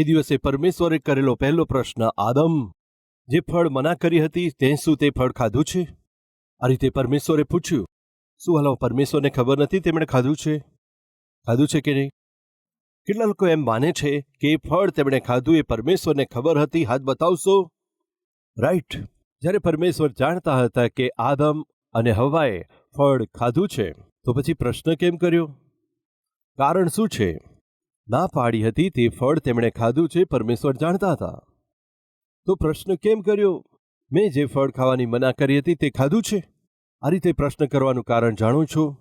તે દિવસે પરમેશ્વરે કરેલો પહેલો પ્રશ્ન, આદમ, જે ફળ મના કરી હતી, તે શું તે ફળ ખાધું છે? આ રીતે પરમેશ્વરે પૂછ્યું, શું હાલો, પરમેશ્વરને ખબર નથી તેમણે ખાધું છે? ખાધું છે કે નહીં? કેટલા લોકો એમ માને છે કે એ ફળ તેમણે ખાધું, એ પરમેશ્વરને ખબર હતી. હાથ બતાવશો. રાઈટ. જ્યારે પરમેશ્વર જાણતા હતા કે આદમ અને હવાએ ફળ ખાધું છે, તો પછી પ્રશ્ન કેમ કર્યો? કારણ શું છે? ના પાડી હતી તે ફળ તેમણે ખાધું છે પરમેશ્વર જાણતા હતા. તો પ્રશ્ન કેમ કર્યો? મેં જે ફળ ખાવાની મના કરી હતી તે ખાધું છે? આ રીતે પ્રશ્ન કરવાનું કારણ જાણું છું?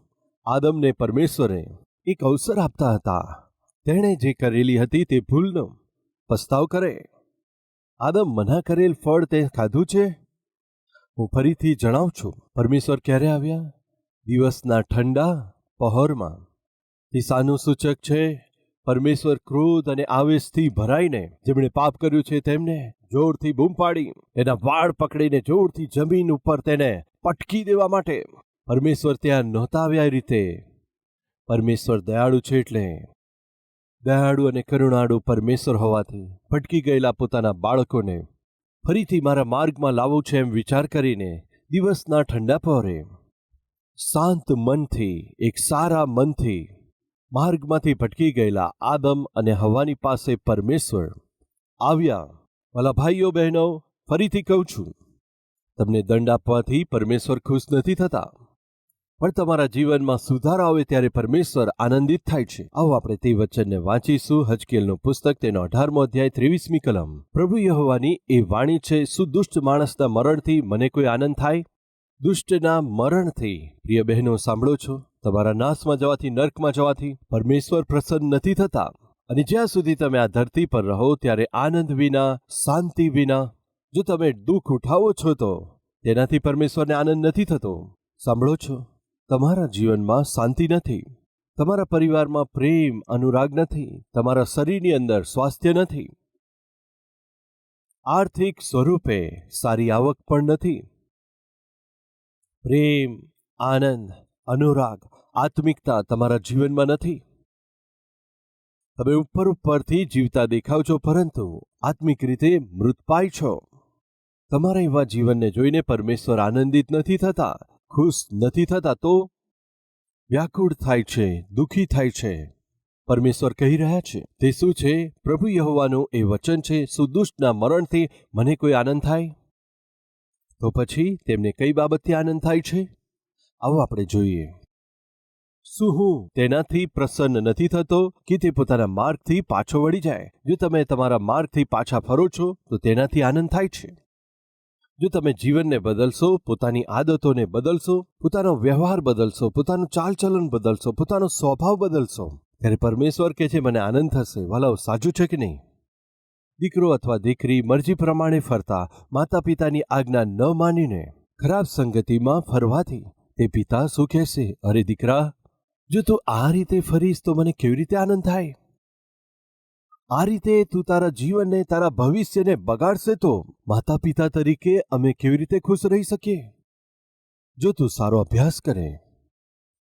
આદમને પરમેશ્વરે એક અવસર આપતા હતા. તેણે જે કરેલી હતી તે ભૂલનો પસ્તાવ કરે. આદમ મના કરેલ ફળ તે ખાધું છે? હું ફરીથી જણાવું છું. પરમેશ્વર ક્યારે આવ્યા? દિવસના ઠંડા પહોરમાં. સાનું સૂચક છે. પરમેશ્વર ક્રોધ અને આવેશથી ભરાઈને જેમણે પાપ કર્યું છે તેમને જોરથી બૂમ પાડી, એના વાળ પકડીને જોરથી જમીન ઉપર તેને પટકી દેવા માટે પરમેશ્વર ત્યાં નહોતા આવ્યા રીતે. પરમેશ્વર દયાળુ છે એટલે દયાળુ અને કરુણાળુ પરમેશ્વર હોવાથી ભટકી ગયેલા પોતાના બાળકોને ફરીથી મારા માર્ગમાં લાવવું છે એમ વિચાર કરીને દિવસના ઠંડા પહોરે શાંત મનથી, એક સારા મનથી માર્ગમાંથી ભટકી ગયેલા આદમ અને હવાની પાસે પરમેશ્વર આવ્યા. ભલા ભાઈઓ, બહેનો, ફરીથી કહું છું, તમને દંડ આપવાથી પરમેશ્વર ખુશ નથી થતા. પણ તમારા જીવનમાં સુધાર આવે ત્યારે પરમેશ્વર આનંદિત થાય છે. આવો આપણે તે વચનને વાંચીશું હજકેલનું પુસ્તક, તેનો અઢારમો અધ્યાય, ત્રેવીસમી કલમ. પ્રભુ યહોવાની એ વાણી છે શું દુષ્ટ માણસના મરણથી મને કોઈ આનંદ થાય? દુષ્ટના મરણથી? પ્રિય બહેનો, સાંભળો છો. તમારા નાશમાં જવાથી, નર્કમાં જવાથી પરમેશ્વર પ્રસન્ન નથી થતા. અને જ્યાં સુધી તમે આ ધરતી પર રહો, ત્યારે આનંદ વિના, શાંતિ વિના, જો તમે દુઃખ ઉઠાવો છો તો તેનાથી પરમેશ્વરને આનંદ નથી થતો. સાંભળો છો, તમારા જીવનમાં શાંતિ નથી. તમારા પરિવારમાં પ્રેમ, અનુરાગ નથી. તમારા શરીરની અંદર સ્વાસ્થ્ય નથી. આર્થિક સ્વરૂપે સારી આવક પણ નથી. પ્રેમ, આનંદ અનુરાગ, આત્મિકતા તમારા જીવનમાં નથી. તમે ઉપર ઉપરથી જીવતા દેખાવ છો, પરંતુ આત્મિક રીતે મૃતપાય છો. તમારા એવા જીવનને જોઈને પરમેશ્વર આનંદિત નથી થતા, ખુશ નથી થતા તો વ્યાકુળ થાય છે, દુઃખી થાય છે. પરમેશ્વર કહી રહ્યા છે, તે શું છે? પ્રભુ યહોવાનું એ વચન છે, સુદુષ્ટના મરણથી મને કોઈ આનંદ થાય? તો પછી તેમને કઈ બાબતથી આનંદ થાય છે? આવો આપણે જોઈએ. શું હું? તેનાથી પ્રસન્ન નથી થતો કે તે પોતાના માર્ગથી પાછો વળી જાય. જો તમે તમારા માર્ગથી પાછા ફરો છો તો તેનાથી આનંદ થાય છે. જો તમે જીવનને બદલશો પોતાની આદતોને બદલશો પોતાનો વ્યવહાર બદલશો પોતાનું ચાલચલન બદલશો પોતાનો સ્વભાવ બદલશો ત્યારે પરમેશ્વર કે છે મને આનંદ થશે. વાલાઓ સાચું છે કે નહીં? દીકરો અથવા દીકરી મરજી પ્રમાણે ફરતા માતા પિતાની આજ્ઞા ન માનીને ખરાબ સંગતિમાં ફરવાથી તે પિતા શું કહેશે? અરે દીકરા, જો તું આ રીતે ફરીશ તો મને કેવી રીતે આનંદ થાય? આ રીતે તું તારા જીવનને, તારા ભવિષ્યને બગાડશે તો માતા પિતા તરીકે અમે કેવી રીતે ખુશ રહી શકીએ? જો તું સારો અભ્યાસ કરે,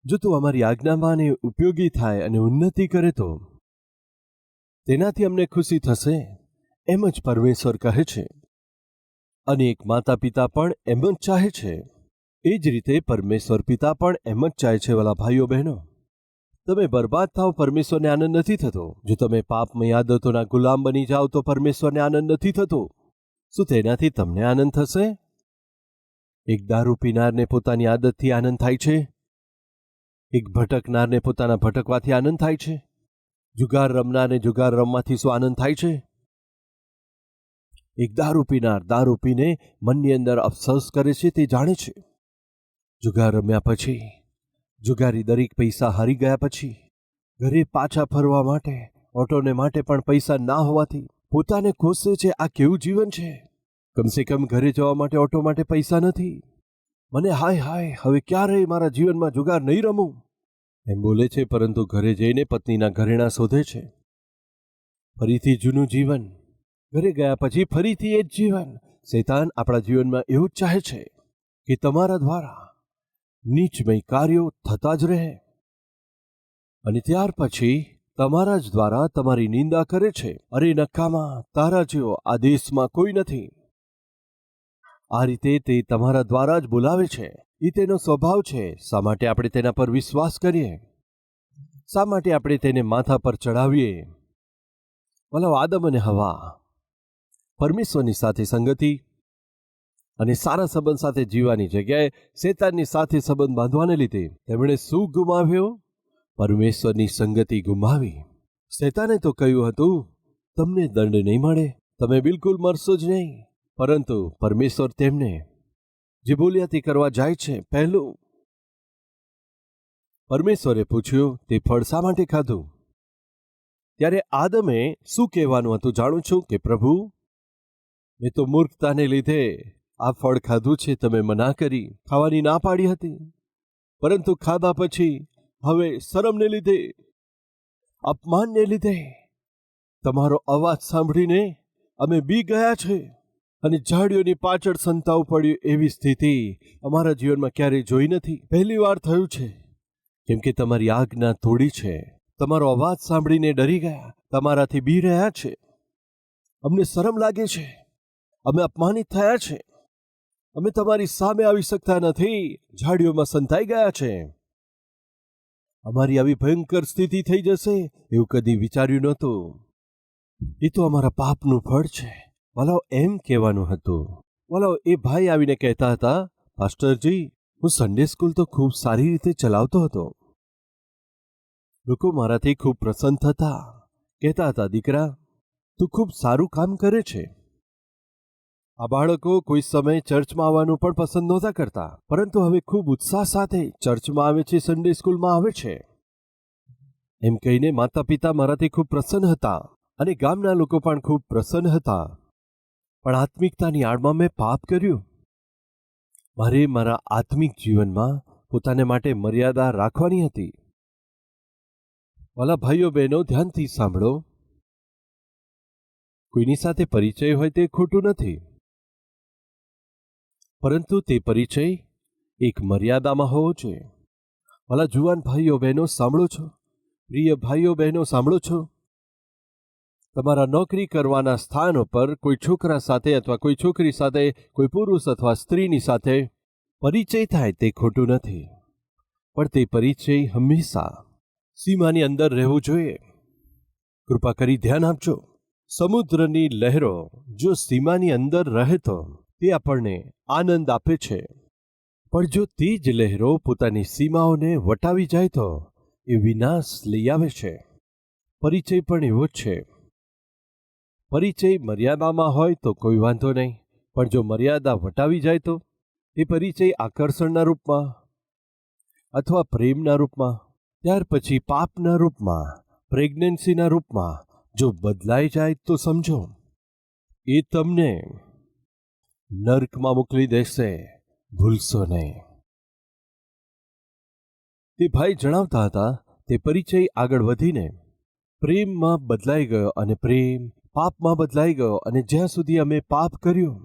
જો તું અમારી આજ્ઞામાં અને ઉપયોગી થાય અને ઉન્નતિ કરે તો તેનાથી અમને ખુશી થશે, એમ જ પરમેશ્વર કહે છે. અને એક માતા પિતા પણ એમ જ ચાહે છે. એ જ રીતે પરમેશ્વર પિતા પણ એમ જ ચાહે છે, વાલા ભાઈઓ, બહેનો. તમે બરબાદ થાવ, પરમેશ્વરને આનંદ નથી થતો. જો તમે પાપમય આદતોના ગુલામ બની જાઓ, તો પરમેશ્વરને આનંદ નથી થતો. શું તેનાથી તમને આનંદ થશે? એક દારૂ પીનારને પોતાની આદતથી આનંદ થાય છે? એક ભટકનારને પોતાના ભટકવાથી આનંદ થાય છે? જુગાર રમનારને જુગાર રમવાથી શું આનંદ થાય છે? એક દારૂ પીનાર દારૂ પીને મનની અંદર અફસોસ કરે છે, તે જાણે છે. જુગાર રમ્યા પછી, જુગારી દરેક પૈસા હારી ગયા પછી, ઘરે પાછા ફરવા માટે, ઓટોને માટે પણ પૈસા ના હોવાથી પોતાને કોસે છે, આ કેવું જીવન છે? કમસે કમ ઘરે જવા માટે, ઓટો માટે પૈસા નથી. મને હાય હાય, હવે ક્યારે મારા જીવનમાં જુગાર નહીં રમું? એમ બોલે છે, પરંતુ ઘરે જઈને પત્નીના ઘરેણા શોધે છે. ફરીથી જૂનું જીવન. ઘરે ગયા પછી ફરીથી એ જ જીવન. શૈતાન આપણા જીવનમાં એવું જ ચાહે છે કે તમારા દ્વારા નીચમય કાર્યો થતા જ રહે. અને ત્યાર પછી તમારા જ દ્વારા તમારી નિંદા કરે છે. અરે નકામા, તારા જેવો આ દેશમાં કોઈ નથી. આ રીતે તે તમારા દ્વારા જ બોલાવે છે. એ તેનો સ્વભાવ છે. શા માટે આપણે તેના પર વિશ્વાસ કરીએ? શા માટે આપણે તેને માથા પર ચડાવીએ ભલો આદમ અને હવા, પરમેશ્વરની સાથે સંગતિ અને સારા સંબંધ સાથે જીવવાની જગ્યાએ શેતાનની સાથે સંબંધ બાંધવાને લીધે તેમણે શું ગુમાવ્યો? પરમેશ્વરની સંગતિ ગુમાવી. શેતાને તો કહ્યું હતું, તમને દંડ નહીં મળે, તમે બિલકુલ મરશો જ નહીં. પરંતુ પરમેશ્વર તેમને જે બોલ્યા કરવા જાય છે પહેલું. પરમેશ્વરે પૂછ્યું, તે ફળ શા માટે ખાધું? ત્યારે આદમે શું કહેવાનું હતું જાણું છું કે, પ્રભુ, મેં તો મૂર્ખતાને લીધે આ ફળ ખાધું છે તમે મના કરી, ખાવાની ના પાડી હતી. પરંતુ ખાધા પછી હવે શરમને લીધે, અપમાનને લીધે, તમારો અવાજ સાંભળીને અમે બી ગયા છે અને ઝાડીઓની પાછળ સંતાવ પડ્યું એવી સ્થિતિ અમારા જીવનમાં ક્યારેય જોઈ નથી. પહેલી વાર થયું છે, કેમ કે તમારી આજ્ઞા તોડી છે. તમારો અવાજ સાંભળીને ડરી ગયા, તમારાથી બી રહ્યા છે. અમને શરમ લાગે છે. અમે અપમાનિત થયા છે. અમે તમારી સામે આવી શકતા નથી. ઝાડીઓમાં સંતાઈ ગયા છે. અમારી આવી ભયંકર સ્થિતિ થઈ જશે એવું કદી વિચાર્યું નહોતું. એ તો અમારા પાપનું ફળ છે. વલાવ એમ કહેવાનું હતું. વલાવ એ ભાઈ આવીને કહેતા હતા, પાસ્ટરજી, હું સન્ડે સ્કૂલ તો ખૂબ સારી રીતે ચલાવતો હતો. લોકો મારાથી ખૂબ પ્રસન્ન થતા. કહેતા હતા, દીકરા, તું ખૂબ સારું કામ કરે છે. આ બાળકો કોઈ સમય ચર્ચમાં આવવાનું પણ પસંદ નહોતા કરતા, પરંતુ હવે ખૂબ ઉત્સાહ સાથે ચર્ચમાં આવે છે સન્ડે સ્કૂલમાં આવે છે. એમ કહીને માતા પિતા મારાથી ખૂબ પ્રસન્ન હતા અને ગામના લોકો પણ ખૂબ પ્રસન્ન હતા. પણ આત્મિકતાની આડમાં મેં પાપ કર્યું. મારે મારા આત્મિક જીવનમાં પોતાને માટે મર્યાદા રાખવાની હતી. વાલા ભાઈઓ બહેનો, ધ્યાનથી સાંભળો. કોઈની સાથે પરિચય હોય તે ખોટું નથી. પરંતુ તે પરિચય એક મર્યાદામાં હોવો જોઈએ. ભલા જુવાન ભાઈઓ, બહેનો, સાંભળો છો? પ્રિય ભાઈઓ, બહેનો, સાંભળો છો? તમારા નોકરી કરવાના સ્થાન ઉપર કોઈ છોકરા સાથે અથવા કોઈ છોકરી સાથે, કોઈ પુરુષ અથવા સ્ત્રીની સાથે પરિચય થાય તે ખોટું નથી. પણ તે પરિચય હંમેશા સીમાની અંદર રહેવું જોઈએ. કૃપા કરી ધ્યાન આપજો. સમુદ્રની લહેરો જો સીમાની અંદર રહે તો તે આપણને આનંદ આપે છે. પણ જો તે જ લહેરો પોતાની સીમાઓને વટાવી જાય તો એ વિનાશ લઈ આવે છે. પરિચય પણ એવો જ છે. પરિચય મર્યાદામાં હોય તો કોઈ વાંધો નહીં, પણ જો મર્યાદા વટાવી જાય તો એ પરિચય આકર્ષણના રૂપમાં અથવા પ્રેમના રૂપમાં, ત્યાર પછી પાપના રૂપમાં, પ્રેગ્નન્સીના રૂપમાં જો બદલાઈ જાય તો સમજો. એ તમને નર્કમાં મોકલી દેશે, ભૂલશો નહીં. તે ભાઈ જણાવતા હતા, તે પરિચય આગળ વધીને પ્રેમમાં બદલાઈ ગયો અને પ્રેમ પાપમાં બદલાઈ ગયો અને જ્યાં સુધી અમે પાપ કર્યું,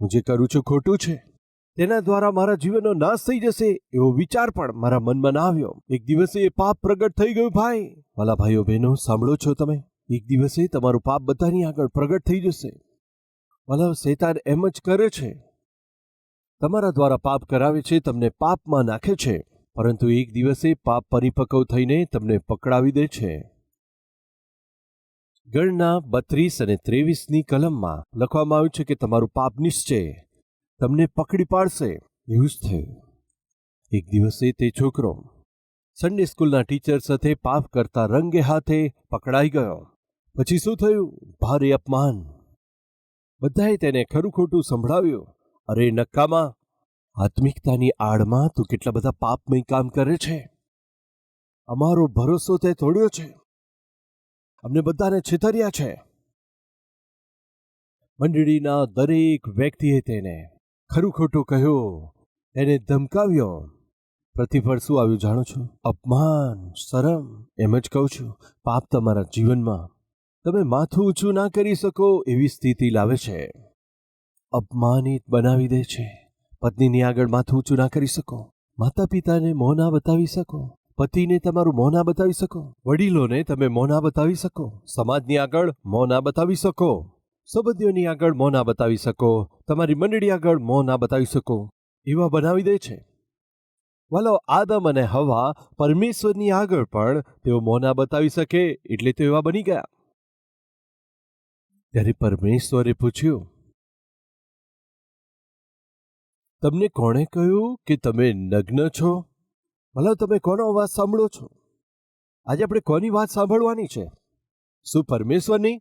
હું જે કરું છું ખોટું છે, તેના દ્વારા મારા જીવનનો નાશ થઈ જશે એવો વિચાર પણ મારા મનમાં ના આવ્યો. એક દિવસે એ પાપ પ્રગટ થઈ ગયું ભાઈ. વાલા ભાઈઓ બહેનો, સાંભળો છો તમે? એક દિવસે તમારું પાપ બધાની આગળ પ્રગટ થઈ જશે. વાલા શેતાન એમ જ કરે છે. તમારા દ્વારા પાપ કરાવે છે, તમને પાપમાં નાખે છે, પરંતુ એક દિવસે પાપ પરિપક્વ થઈને તમને પકડાવી દે છે. ગણના બત્રીસ અને ત્રેવીસની કલમમાં લખવામાં આવ્યું છે કે તમારું પાપ નિશ્ચય તમને પકડી પાડશે. એવું જ થયું એક દિવસે તે છોકરો સન્ડે સ્કૂલના ટીચર સાથે પાપ કરતા રંગે હાથે પકડાઈ ગયો. પછી શું થયું? ભારે અપમાન. બધાએ તેને ખરું ખોટું સંભળાવ્યું. અરે નક્કામાં, આત્મિકતાની આડમાં તું કેટલા બધા પાપમય કામ કરે છે? અમારો ભરોસો તે તોડ્યો છે. અમને બધાને છેતર્યા છે. મંડળીના દરેક વ્યક્તિએ તેને ખરું ખોટું કહ્યું એને ધમકાવ્યો. પ્રતિફળ શું આવ્યું જાણો છો? અપમાન, શરમ, એમ જ કહું છું. પાપ તમારા જીવનમાં તમે માથું ઊંચું ના કરી શકો એવી સ્થિતિ લાવે છે. અપમાનિત બનાવી દે છે. પત્નીની આગળ માથું ઊંચું ના કરી શકો. માતા પિતાને મોં ના બતાવી શકો. પતિને તમારું મોં ના બતાવી શકો. વડીલોને તમે મોં ના બતાવી શકો. સમાજની આગળ મોં ના બતાવી શકો. સંબંધીઓની આગળ મોં ના બતાવી શકો. તમારી મંડળી આગળ મોં ના બતાવી શકો. એવા બનાવી દે છે. વાલો, આદમ અને હવા પરમેશ્વરની આગળ પણ તેઓ મોં ના બતાવી શકે એટલે તેઓ એવા બની ગયા. ત્યારે પરમેશ્વરે પૂછ્યું, તમને કોણે કહ્યું કે તમે નગ્ન છો? ભલા તમે કોનો અવાજ સાંભળો છો? આજે આપણે કોની વાત સાંભળવાની છે? શું પરમેશ્વરની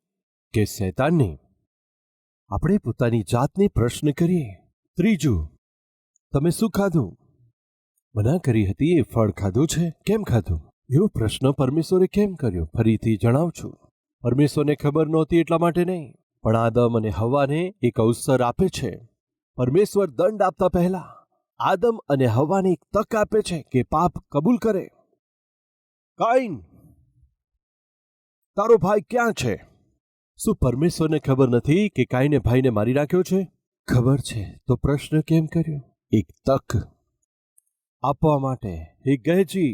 કે શૈતાનની? આપણે પોતાની જાતને પ્રશ્ન કરીએ. ત્રીજું, તમે શું ખાધું? મના કરી હતી એ ફળ ખાધું છે? કેમ ખાધું? એવો પ્રશ્ન પરમેશ્વરે કેમ કર્યો? ફરીથી જણાવું છું પરમેશ્વરને ખબર નહોતી એટલા માટે નહીં, પણ આદમ અને હવાને એક અવસર આપે છે. પરમેશ્વર દંડ આપતા પહેલા, આદમ અને હવાને એક તક આપે છે કે પાપ કબૂલ કરે. કાઈન તારો ભાઈ ક્યાં છે? શું પરમેશ્વરને ખબર નથી કે કાઈને ભાઈને મારી નાખ્યો છે? ખબર છે, તો પ્રશ્ન કેમ કર્યો? એક તક આપવા માટે. હે ગહેજી,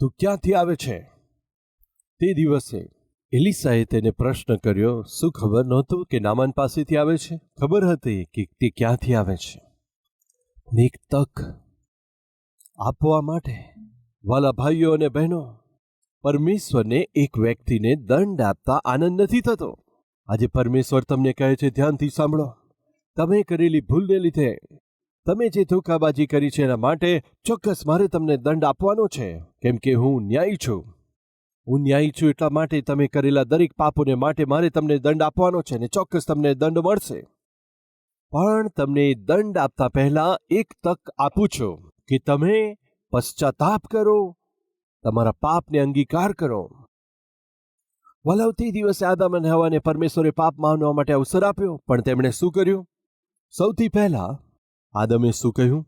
તું ક્યાંથી આવે છે? તે દિવસે એલિસાએ તેને પ્રશ્ન કર્યો, શું ખબર નહોતું કે નામાન પાસેથી આવે છે? ખબર હતી કે તે ક્યાંથી આવે છે? એક તક આપવા માટે, વાલા ભાઈઓ અને બહેનો, પરમેશ્વરને એક વ્યક્તિને દંડ આપતા આનંદ નથી થતો. આજે પરમેશ્વર તમને કહે છે, ધ્યાનથી સાંભળો. તમે કરેલી ભૂલને લીધે, તમે જે ધોકાબાજી કરી છે એના માટે ચોક્કસ મારે તમને દંડ આપવાનો છે. કેમ કે હું ન્યાયી છું. હું ન્યાયી છું એટલા માટે તમે કરેલા દરેક પાપોને માટે મારે તમને દંડ આપવાનો છે ને ચોક્કસ તમને દંડ મળશે. પણ તમને દંડ આપતા પહેલા એક તક આપું છું કે તમે પશ્ચાતાપ કરો, તમારા પાપને અંગીકાર કરો. વલાવ દિવસે આદમ અને હવાને પરમેશ્વરે પાપ માનવા માટે અવસર આપ્યો, પણ તેમણે શું કર્યું? સૌથી પહેલા આદમે શું કહ્યું?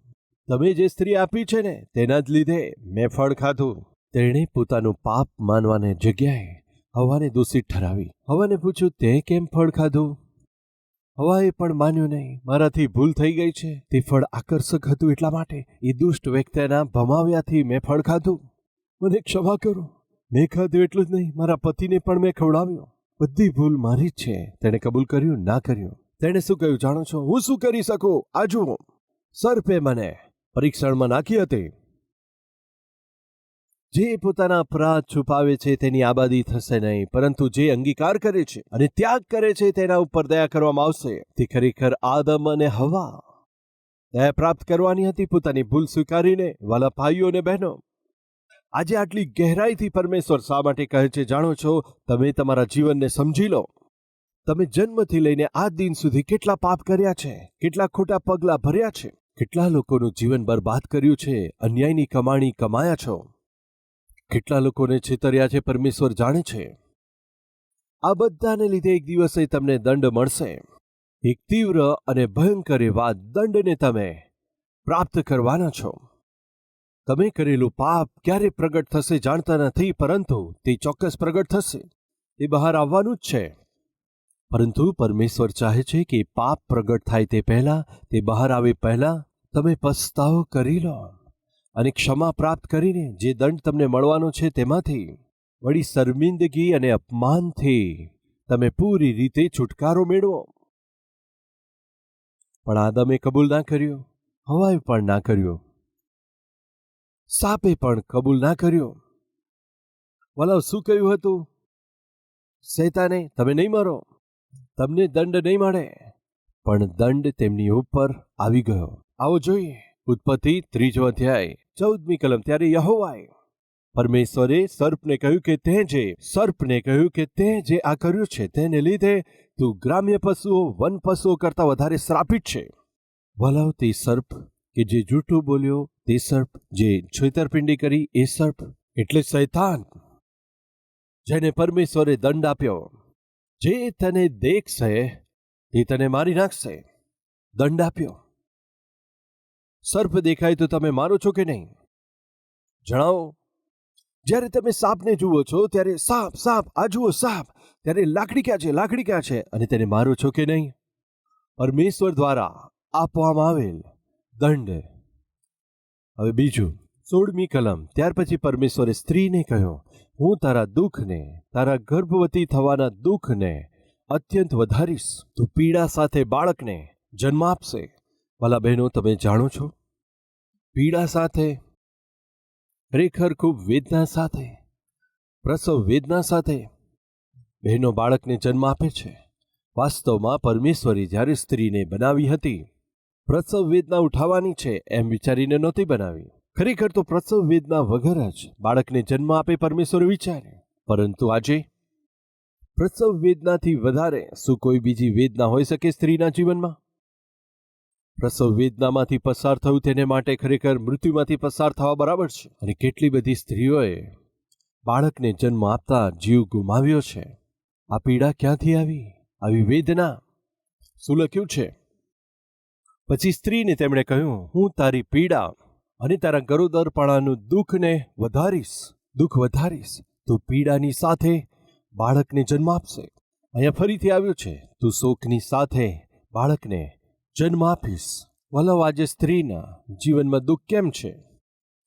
તમે જે સ્ત્રી આપી છે ને, તેના જ લીધે મેં ફળ ખાધું. તેણે પોતાનું પાપ માનવાને જગ્યાએ હવાને દોષિત ઠરાવી. હવાને પૂછ્યું, તે કેમ ફળ ખાધું? હવાએ પણ માન્યું નહીં. મારાથી ભૂલ થઈ ગઈ છે. તે ફળ આકર્ષક હતું એટલા માટે એ દુષ્ટ વ્યક્તિના ભમાવ્યાથી મેં ફળ ખાધું. મને ક્ષમા કરો. મેં ખાધું એટલું જ નહીં. મારા પતિને પણ મેં ખવડાવ્યો. બધી ભૂલ મારી જ છે. તેણે કબૂલ કર્યું, ના કર્યું. તેણે શું કહ્યું જાણો છો? હું શું કરી શકું? આ જુઓ. સર્પે મને પરીક્ષણમાં નાખી હતી. જે પોતાના અપરાધ છુપાવે છે તેની આબાદી થશે નહીં, પરંતુ જે અંગીકાર કરે છે અને ત્યાગ કરે છે તેના ઉપર દયા કરવામાં આવશે. તે ખરેખર આદમ અને હવા. દયા પ્રાપ્ત કરવાની હતી પોતાની ભૂલ સ્વીકારીને, વાલા ભાઈઓ અને બહેનો. આજે આટલી ગહેરાઈથી પરમેશ્વર શા માટે કહે છે જાણો છો? તમે તમારા જીવનને સમજી લો. તમે જન્મથી લઈને આ દિન સુધી કેટલા પાપ કર્યા છે, કેટલા ખોટા પગલાં ભર્યા છે, કેટલા લોકોનું જીવન બરબાદ કર્યું છે, અન્યાયની કમાણી કમાયા છો. કેટલા લોકોને છેતર્યા છે પરમેશ્વર જાણે છે? આ બધાને લીધે એક દિવસે તમને દંડ મળશે. એક તીવ્ર અને ભયંકર એવા દંડને તમે પ્રાપ્ત કરવાના છો. તમે કરેલું પાપ ક્યારે પ્રગટ થશે જાણતા નથી, પરંતુ તે ચોક્કસ પ્રગટ થશે. એ બહાર આવવાનું જ છે. પરંતુ પરમેશ્વર ચાહે છે કે પાપ પ્રગટ થાય તે પહેલા, તે બહાર આવે પહેલા, તમે પસ્તાવો કરી લો. અને ક્ષમા પ્રાપ્ત કરીને જે દંડ તમને મળવાનો છે તેમાંથી વળી શર્મિંદગી અને અપમાનથી તમે પૂરી રીતે છુટકારો મેળવો. પણ આદમે કબૂલ ના કર્યો હવાએ પણ ના કર્યો, સાપે પણ કબૂલ ના કર્યો. વલાવ શું કહ્યું હતું? સૈતાને તમે નહીં મરો, તમને દંડ નહીં મળે. પણ દંડ તેમની ઉપર આવી ગયો. આવો જોઈએ. ઉત્પત્તિ ત્રીજો અધ્યાય. ચૌદમી કલમ, ત્યારે યહોવાએ પરમેશ્વરે સર્પને કહ્યું કે તે જે, સર્પને કહ્યું કે તે જે આ કર્યું છે, તેને લીધે તું ગ્રામ્ય પશુઓ, વન પશુઓ કરતા વધારે શ્રાપિત છે. વલાવ તે સર્પ કે જે જૂઠું બોલ્યો, તે સર્પ જે છેતરપિંડી કરી, એ સર્પ એટલે શૈતાન. જેને પરમેશ્વરે દંડ આપ્યો. જે તને દેખશે, તે તને મારી નાખશે. દંડ આપ્યો. સર્પ દેખાય તો તમે મારો છો કે નહીં? જણાવો. જ્યારે તમે સાપને જુઓ છો, ત્યારે સાપ સાપ આ જુઓ સાપ, ત્યારે લાકડી ક્યાં છે, લાકડી ક્યાં છે? અને તેને મારો છો કે નહીં? પરમેશ્વર દ્વારા આપવામાં આવેલ દંડ. હવે બીજું, સોળમી કલમ. ત્યાર પછી પરમેશ્વરે સ્ત્રીને કહ્યું, હું તારા દુઃખને, તારા ગર્ભવતી થવાના દુઃખને અત્યંત વધારીશ. તું પીડા સાથે બાળકને જન્મ આપશે. વાલા બહેનો, તમે જાણો છો? પીડા સાથે, ખરેખર ખૂબ વેદના સાથે, પ્રસવ વેદના સાથે બહેનો બાળકને જન્મ આપે છે. વાસ્તવમાં પરમેશ્વરે જ્યારે સ્ત્રીને બનાવી હતી, પ્રસવ વેદના ઉઠાવવાની છે એમ વિચારીને નહોતી બનાવી. ખરેખર તો પ્રસવ વેદના વગર જ બાળકને જન્મ આપે પરમેશ્વર વિચારે. પરંતુ આજે પ્રસવ વેદનાથી વધારે શું કોઈ બીજી વેદના હોઈ શકે સ્ત્રીના જીવનમાં? પ્રસવ વેદનામાંથી પસાર થવું તેને માટે ખરેખર મૃત્યુમાંથી પસાર થવા બરાબર છે. અને કેટલી બધી સ્ત્રીઓએ બાળકને જન્મ આપતા જીવ ગુમાવ્યો છે. આ પીડા ક્યાંથી આવી? આવી વેદના. શું લખ્યું છે? પછી સ્ત્રીને તેમણે કહ્યું, હું તારી પીડા અને તારા ગરોદરપણાનું દુઃખને વધારીશ, દુઃખ વધારીશ. તું પીડાની સાથે બાળકને જન્મ આપશે. અહીંયા ફરીથી આવ્યું છે. તું શોકની સાથે બાળકને જન્મ આપીશ વલવ આજે સ્ત્રીના જીવનમાં દુઃખ કેમ છે?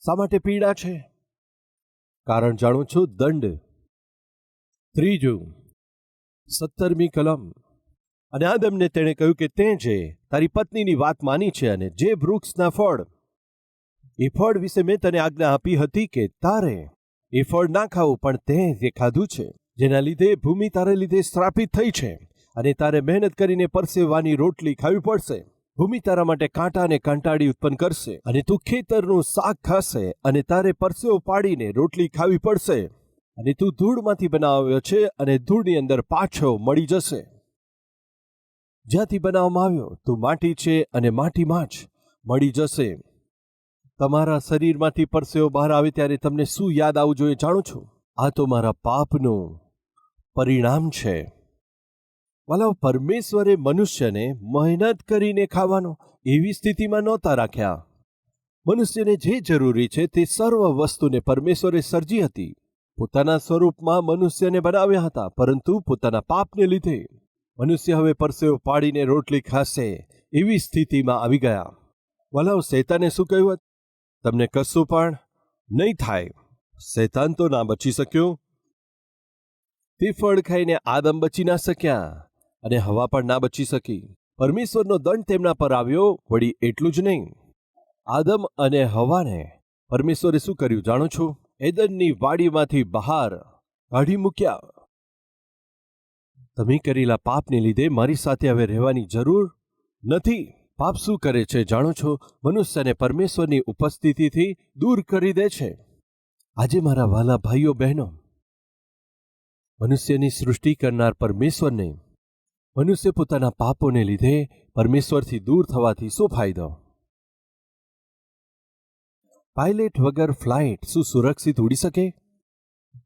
શા માટે પીડા છે? કારણ જાણું છું દંડ. ત્રીજું, સત્તરમી કલમ. અને આદમને તેણે કહ્યું કે તે જે તારી પત્નીની વાત માની છે અને જે વૃક્ષના ફળ, એ ફળ વિશે મેં તને આજ્ઞા આપી હતી કે તારે એ ફળ ના ખાવું પણ તે તે ખાધું છે, જેના લીધે ભૂમિ તારે લીધે શ્રાપિત થઈ છે. અને તારે મહેનત કરીને પરસેવાની રોટલી ખાવી પડશે. ભૂમિ તારા માટે કાંટા અને કંટાળી ઉત્પન્ન કરશે અને તું ખેતરનું શાક ખાશે અને તારે પરસેવો પાડીને રોટલી ખાવી પડશે. અને તું ધૂળમાંથી બનાવ્યો છે અને ધૂળની અંદર પાછો મળી જશે. જ્યાંથી બનાવવામાં આવ્યો, તું માટી છે અને માટીમાં જ મળી જશે. તમારા શરીરમાંથી પરસેવો બહાર આવે ત્યારે તમને શું યાદ આવવું જોઈએ જાણો છો? આ તો મારા પાપનું પરિણામ છે. વાલા, પરમેશ્વરે મનુષ્યને મહેનત કરીને ખાવાનો એવી સ્થિતિમાં નહોતા રાખ્યા. મનુષ્યને જે જરૂરી છે તે સર્વ વસ્તુને પરમેશ્વરે સર્જી હતી. પોતાના સ્વરૂપમાં મનુષ્યને બનાવ્યા હતા, પરંતુ પોતાના પાપને લીધે. મનુષ્ય હવે પરસેવો પાડીને રોટલી ખાશે એવી સ્થિતિમાં આવી ગયા. વલાવ શેતાને શું કહ્યું તમને કશું પણ નહીં થાય. શેતાન તો ના બચી શક્યો? તે ફળ ખાઈને આદમ બચી ના શક્યા. અને હવા પણ ના બચી શકી. પરમેશ્વરનો દંડ તેમના પર આવ્યો, વળી એટલું જ નહીં. આદમ અને હવાને પરમેશ્વરે શું કર્યું જાણો છો? એદનની વાડીમાંથી બહાર કાઢી મૂક્યા. તમે કરેલા પાપને લીધે મારી સાથે હવે રહેવાની જરૂર નથી. પાપ શું કરે છે જાણો છો? મનુષ્યને પરમેશ્વરની ઉપસ્થિતિથી દૂર કરી દે છે. આજે મારા વાલા ભાઈઓ બહેનો, મનુષ્યની સૃષ્ટિ કરનાર પરમેશ્વરને મનુષ્ય પોતાના પાપોને લીધે પરમેશ્વરથી દૂર થવાથી શું ફાયદો? પાયલેટ વગર ફ્લાઇટ શું સુરક્ષિત ઉડી શકે?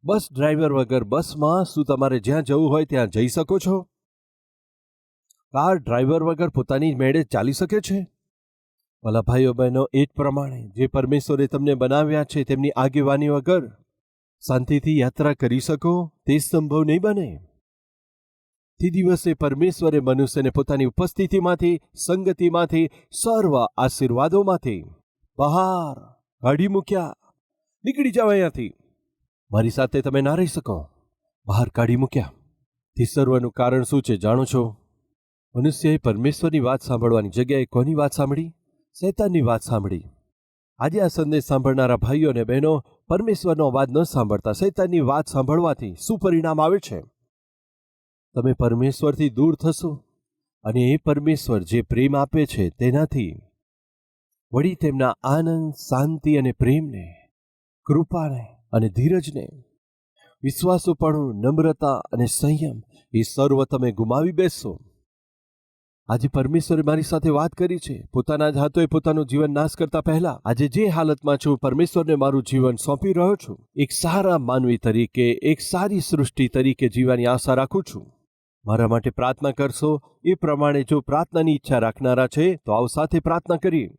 બસ ડ્રાઈવર વગર બસમાં શું તમારે જ્યાં જવું હોય ત્યાં જઈ શકો છો? કાર ડ્રાઈવર વગર પોતાની મેળે ચાલી શકે છે? ભલા ભાઈઓ બહેનો, એ જ પ્રમાણે જે પરમેશ્વરે તમને બનાવ્યા છે, તેમની આગેવાની વગર શાંતિથી યાત્રા કરી શકો, તે સંભવ નહીં બને. તે દિવસે પરમેશ્વરે મનુષ્યને પોતાની ઉપસ્થિતિમાંથી, સંગતિમાંથી, સર્વ આશીર્વાદોમાંથી બહાર કાઢી મૂક્યા. નીકળી જાઓ અહીંયાથી. મારી સાથે તમે ના રહી શકો. બહાર કાઢી મૂક્યા. તે સર્વનું કારણ શું છે જાણો છો? મનુષ્યએ પરમેશ્વરની વાત સાંભળવાની જગ્યાએ કોની વાત સાંભળી? શૈતાનની વાત સાંભળી. આજે આ સંદેશ સાંભળનારા ભાઈઓ અને બહેનો પરમેશ્વરનો અવાજ ન સાંભળતા શૈતાનની વાત સાંભળવાથી શું પરિણામ આવે છે? તમે પરમેશ્વરથી દૂર થશો અને એ પરમેશ્વર જે પ્રેમ આપે છે તેનાથી વળી તેમના આનંદ, શાંતિ અને પ્રેમને, કૃપાને અને ધીરજને, વિશ્વાસુપણું, નમ્રતા અને સંયમ એ સર્વ તમે ગુમાવી બેસશો આજે પરમેશ્વરે મારી સાથે વાત કરી છે. પોતાના જ હાથોએ પોતાનું જીવન નાશ કરતા પહેલા આજે જે હાલતમાં છું, પરમેશ્વરને મારું જીવન સોંપી રહ્યો છું. એક સારા માનવી તરીકે, એક સારી સૃષ્ટિ તરીકે જીવવાની આશા રાખું છું. મારા માટે પ્રાર્થના કરશો. એ પ્રમાણે જો પ્રાર્થનાની ઈચ્છા રાખનારા છે, તો આવ સાથે પ્રાર્થના કરીએ.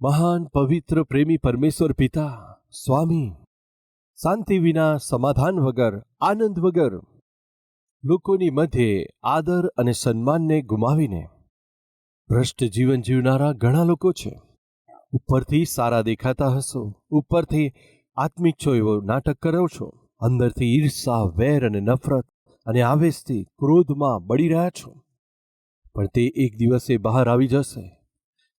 મહાન પવિત્ર પ્રેમી પરમેશ્વર પિતા, સ્વામી, શાંતિ વિના સમાધાન વગર, આનંદ વગર, લોકોની મધ્યે આદર અને સન્માનને ગુમાવીને ભ્રષ્ટ જીવન જીવનારા ઘણા લોકો છે. ઉપરથી સારા દેખાતા હશો. ઉપરથી આત્મિક છો એવો નાટક કરો છો? અંદરથી ઈર્ષા, વેર અને નફરત અને આવેશથી ક્રોધમાં બળી રહ્યા છો. પણ તે એક દિવસે બહાર આવી જશે.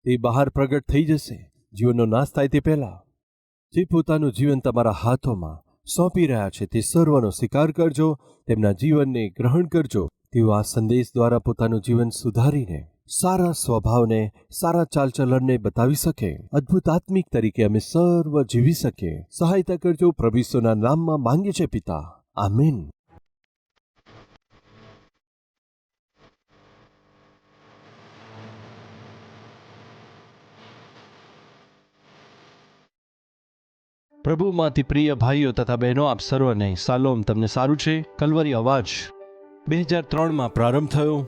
તે બહાર પ્રગટ થઈ જશે. જીવનનો નાશ થાય તે પહેલાં. જે પોતાનું જીવન તમારા હાથોમાં સોંપી રહ્યા છે તે સર્વનો સ્વીકાર કરજો, તેમના જીવનને ગ્રહણ કરજો. તેઓ આ સંદેશ દ્વારા પોતાનું જીવન સુધારીને સારા સ્વભાવને, સારા ચાલચલણને બતાવી શકે. અદ્ભુત આત્મિક તરીકે અમે સર્વ જીવી શકીએ. સહાયતા કરજો પ્રભુસોના નામમાં માંગીએ છે પિતા. આમીન. પ્રભુમાંથી પ્રિય ભાઈઓ તથા બહેનો, આપ સર્વને સાલોમ. તમને સારું છે? કલવરી અવાજ. બે હજાર ત્રણમાં પ્રારંભ થયો.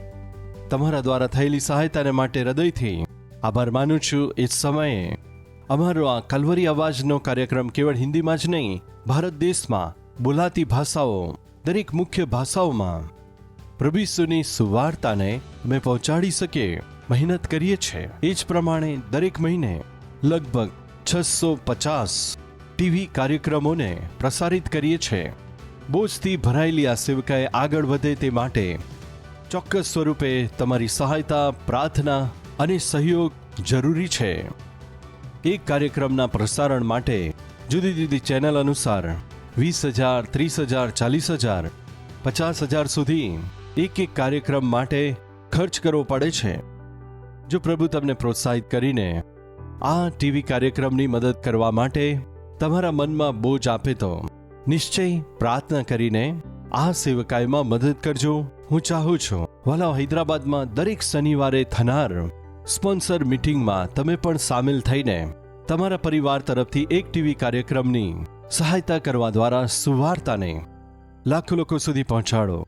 તમારા દ્વારા થયેલી સહાયતાને માટે હૃદયથી આભાર માનું છું. એ સમયે અમારો આ કલવરી અવાજનો કાર્યક્રમ કેવળ હિન્દીમાં જ નહીં, ભારત દેશમાં બોલાતી ભાષાઓ, દરેક મુખ્ય ભાષાઓમાં પ્રભુસુની સુવાર્તાને અમે પહોંચાડી શકીએ મહેનત કરીએ છીએ. એ જ પ્રમાણે દરેક મહિને લગભગ છસો પચાસ ટીવી કાર્યક્રમોને પ્રસારિત કરીએ છીએ. બોજથી ભરાયેલી આ સેવકાએ આગળ વધે તે માટે ચોક્કસ સ્વરૂપે તમારી સહાયતા, પ્રાર્થના અને સહયોગ જરૂરી છે. એક કાર્યક્રમના પ્રસારણ માટે જુદી જુદી ચેનલ અનુસાર વીસ હજાર, ત્રીસ હજાર, ચાલીસ હજાર, પચાસ હજાર સુધી એક એક કાર્યક્રમ માટે ખર્ચ કરવો પડે છે. જો પ્રભુ તમને પ્રોત્સાહિત કરીને આ ટીવી કાર્યક્રમની મદદ કરવા માટે તમારા મનમાં બોજ આપે તો નિશ્ચય પ્રાર્થના કરીને આ સેવકાયમાં મદદ કરજો. હું ચાહું છું. વાલાઓ હૈદરાબાદમાં દરેક શનિવારે થનાર સ્પોન્સર મીટિંગમાં તમે પણ સામેલ થઈને તમારા પરિવાર તરફથી એક ટીવી કાર્યક્રમની સહાયતા કરવા દ્વારા સુવાર્તાને લાખો લોકો સુધી પહોંચાડો.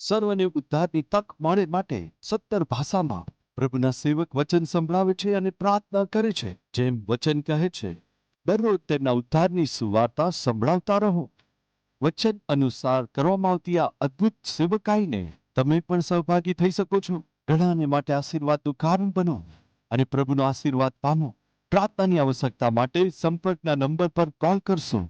સર્વને ઉદ્ધારની તક મળે માટે સત્તર ભાષામાં પ્રભુના સેવક વચન સંભળાવે છે અને પ્રાર્થના કરે છે, જેમ વચન કહે છે, દરરોજ તેમના ઉદ્ધારની સુવાર્તા સંભળાવતા રહો. વચન અનુસાર કરવામાં આવતી આ અદ્ભુત સેવકાઈને તમે પણ સહભાગી થઈ શકો છો. ઘણાને માટે આશીર્વાદનું કારણ બનો અને પ્રભુનો આશીર્વાદ પામો. પ્રાર્થનાની આવશ્યકતા માટે સંપર્કના નંબર પર કોલ કરશો.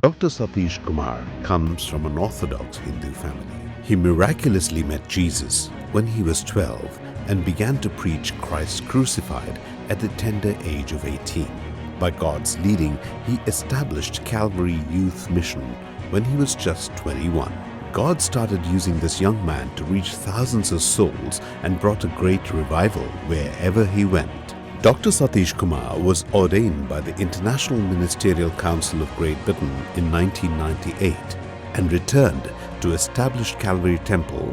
Dr. Satish Kumar comes from an Orthodox Hindu family. He miraculously met Jesus when he was 12 and began to preach Christ crucified at the tender age of 18. By God's leading, he established Calvary Youth Mission when he was just 21. God started using this young man to reach thousands of souls and brought a great revival wherever he went. Dr. Satish Kumar was ordained by the International Ministerial Council of Great Britain in 1998 and returned to establish Calvary Temple,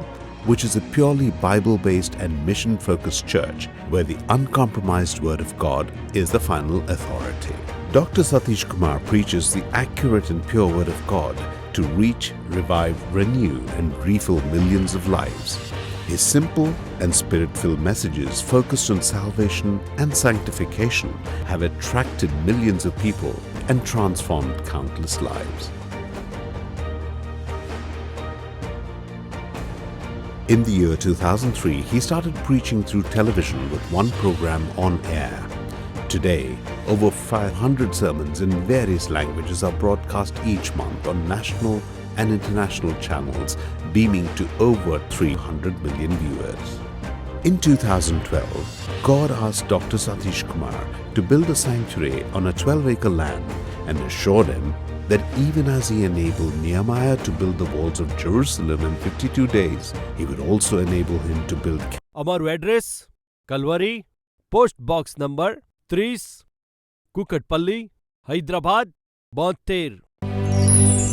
which is a purely Bible based and mission focused church where the uncompromised Word of God is the final authority. Dr. Satish Kumar preaches the accurate and pure Word of God to reach, revive, renew, and refill millions of lives. His simple and spirit filled messages focused on salvation and sanctification have attracted millions of people and transformed countless lives. In the year 2003, he started preaching through television with one program on air. Today, over 500 sermons in various languages are broadcast each month on national and international channels, beaming to over 300 million viewers. In 2012, God asked Dr. Satish Kumar to build a sanctuary on a 12 acre land and assured him that even as he enabled Nehemiah to build the walls of Jerusalem in 52 days, he would also enable him to build. Our address Kalvari, Post Box number 3, Kukatpalli, Hyderabad, 72.